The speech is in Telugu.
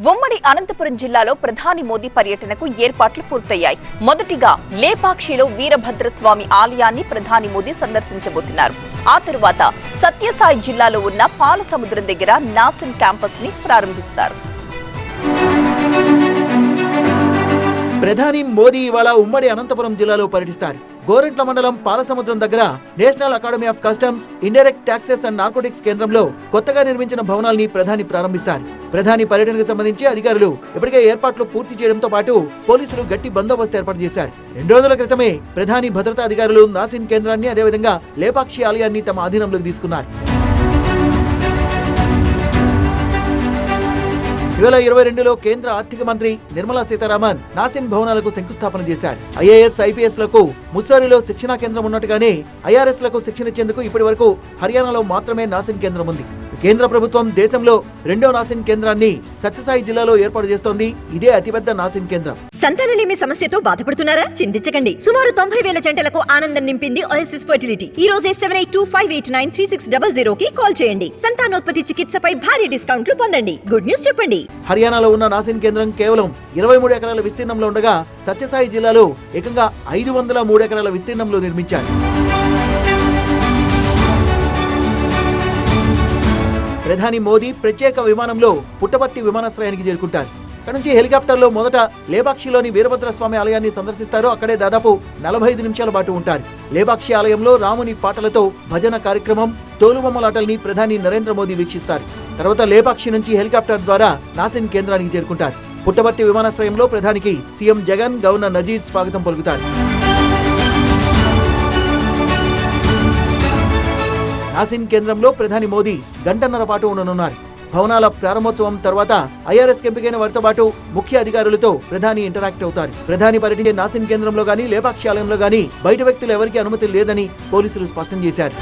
ఉమ్మడి అనంతపురం జిల్లాలో ప్రధాని మోదీ పర్యటనకు ఏర్పాట్లు పూర్తయ్యాయి. మొదటిగా లేపాక్షిలో వీరభద్రస్వామి ఆలయాన్ని ప్రధాని మోదీ సందర్శించబోతున్నారు. ఆ తరువాత సత్యసాయి జిల్లాలో ఉన్న పాలసముద్రం దగ్గర నాసిన్ క్యాంపస్ని ప్రారంభిస్తారు. ప్రధాని మోదీ ఇవాళ ఉమ్మడి అనంతపురం జిల్లాలో పర్యటిస్తారు. గోరింట్ల మండలం పాలసముద్రం దగ్గర National Academy of Customs Indirect Taxes and Narcotics కేంద్రంలో కొత్తగా నిర్మించిన భవనాల్ని ప్రధాని ప్రారంభిస్తారు. ప్రధాని పర్యటనకు సంబంధించి అధికారులు ఇప్పటికే ఏర్పాట్లు పూర్తి చేయడంతో పాటు పోలీసులు గట్టి బందోబస్తు ఏర్పాటు చేశారు. రెండు రోజుల క్రితమే ప్రధాని భద్రతా అధికారులు నాసిన్ కేంద్రాన్ని అదేవిధంగా లేపాక్షి ఆలయాన్ని తమ అధీనంలోకి తీసుకున్నారు. వేల ఇరవై రెండులో కేంద్ర ఆర్థిక మంత్రి నిర్మలా సీతారామన్ నాసిన్ భవనాలకు శంకుస్థాపన చేశారు. ఐఏఎస్ ఐపీఎస్లకు ముస్సారిలో శిక్షణా కేంద్రం ఉన్నట్టుగానే ఐఆర్ఎస్లకు శిక్షణ ఇచ్చేందుకు ఇప్పటి వరకు హర్యానాలో మాత్రమే నాసిన్ కేంద్రం ఉంది. కేంద్ర ప్రభుత్వం దేశంలో రెండో నాసిన్ కేంద్రాన్ని సత్యసాయి జిల్లాలో ఏర్పాటు చేస్తోంది. ఇదే అతిపెద్ద నాసిన్ కేంద్రం. సంతానలేమి సమస్యతో బాధపడుతున్నారా? చింతించకండి. సుమారు తొంభై వేల జంటలకు ఆనందం నింపింది ఓఎస్ఎస్ ఫర్టిలిటీ ఈ రోజే seven eight two five eight nine three six double zero కి కాల్ చేయండి. సంతానోత్పత్తి చికిత్సపై భారీ డిస్కౌంట్లు పొందండి. గుడ్ న్యూస్ చెప్పండి. హర్యానాలో ఉన్న నాసిన్ కేంద్రం కేవలం ఇరవై మూడు ఎకరాల విస్తీర్ణంలో ఉండగా సత్యసాయి జిల్లాలో ఏకంగా ఐదు వందల మూడు ఎకరాల విస్తీర్ణంలో నిర్మించారు. ప్రధాని మోదీ ప్రత్యేక విమానంలో పుట్టపర్తి విమానాశ్రయానికి చేరుకుంటారు. అక్కడ నుంచి హెలికాప్టర్లో మొదట లేబాక్షిలోని వీరభద్ర స్వామి ఆలయాన్ని సందర్శిస్తారు. అక్కడే దాదాపు నలభై ఐదు నిమిషాల పాటు ఉంటారు. లేపాక్షి ఆలయంలో రాముని పాటలతో భజన కార్యక్రమం తోలుబొమ్మలాటల్ని ప్రధాని నరేంద్ర మోదీ వీక్షిస్తారు. తర్వాత లేపాక్షి నుంచి హెలికాప్టర్ ద్వారా నాసిన్ కేంద్రానికి చేరుకుంటారు. పుట్టపర్తి విమానాశ్రయంలో ప్రధానికి సీఎం జగన్ గవర్నర్ నజీర్ స్వాగతం పలుకుతారు. యాసిన్ కేంద్రంలో ప్రధాని మోదీ గంటన్నర పాటు ఉండనున్నారు. భవనాల ప్రారంభోత్సవం తర్వాత ఐఆర్ఎస్ ఎంపికైన వారితో పాటు ముఖ్య అధికారులతో ప్రధాని ఇంటరాక్ట్ అవుతారు. ప్రధాని పర్యటించే నాసిన్ కేంద్రంలో గానీ లేపాక్షాలయంలో గాని గానీ బయట వ్యక్తులు ఎవరికీ అనుమతి లేదని పోలీసులు స్పష్టం చేశారు.